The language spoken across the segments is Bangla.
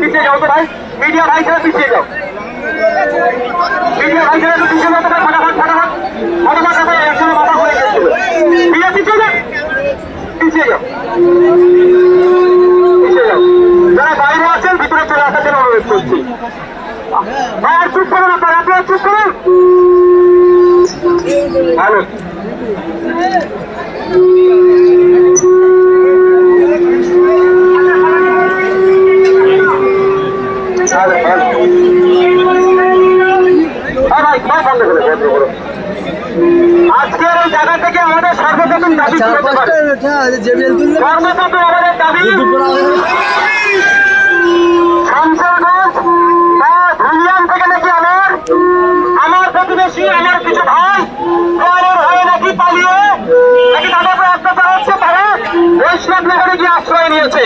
পিছিয়ে যাও তো ভাই মিডিয়া ভাই ছেড়ে পিছিয়ে যাও মিডিয়া ভাই ছেড়ে পিছিয়ে যাও তো ভাই ফটাফট ফটাফট ফটাফট ফটাফট একসঙ্গে মাথা ঘুরে গেছিল মিডিয়া পিছিয়ে যাও পিছিয়ে যাও পিছিয়ে যাও যারা বাইরে আছেন ভিতরে চলে আসার জন্য অনুরোধ করছি ভাই আর চুপ করুন আপনারা আপনারা চুপ করুন ভালো ভালো হ্যাঁ ভাই ভাই বন্ধ করে বন্ধ করো আজকের এই জায়গা থেকে আমাদের সর্বপ্রথম দাবি তুললে সর্বপ্রথম আমাদের দাবি শামসারগঞ্জ থেকে নাকি আমার আমার প্রতিবেশী আমার কিছু ভাই পরের হয়ে নাকি পালিয়ে নাকি তাদের অত্যাচার হচ্ছে তারা বৈষ্ণব গিয়ে আশ্রয় নিয়েছে।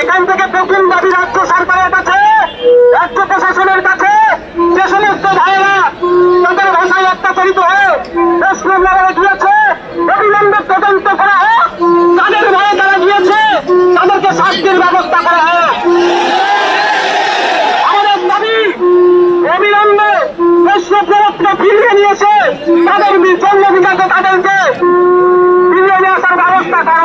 এখান থেকে প্রথম দাবি রাজ্য সরকারের কাছে রাজ্য প্রশাসনের কাছে যে সমস্ত ভাইয়েরা তাদের ভাষায় অত্যাচারিত হয়ে বৈষ্ণব নগরে গিয়েছে অবিলম্বে তদন্ত করা হোক তাদের ভয়ে তারা গিয়েছে তাদেরকে শাস্তির ব্যবস্থা করা হোক আমাদের দাবি, অবিলম্বে বৈষ্ণবকে ফিরিয়ে নিয়েছে তাদের বিকাশে তাদেরকে ফিরিয়ে নিয়ে আসার ব্যবস্থা করা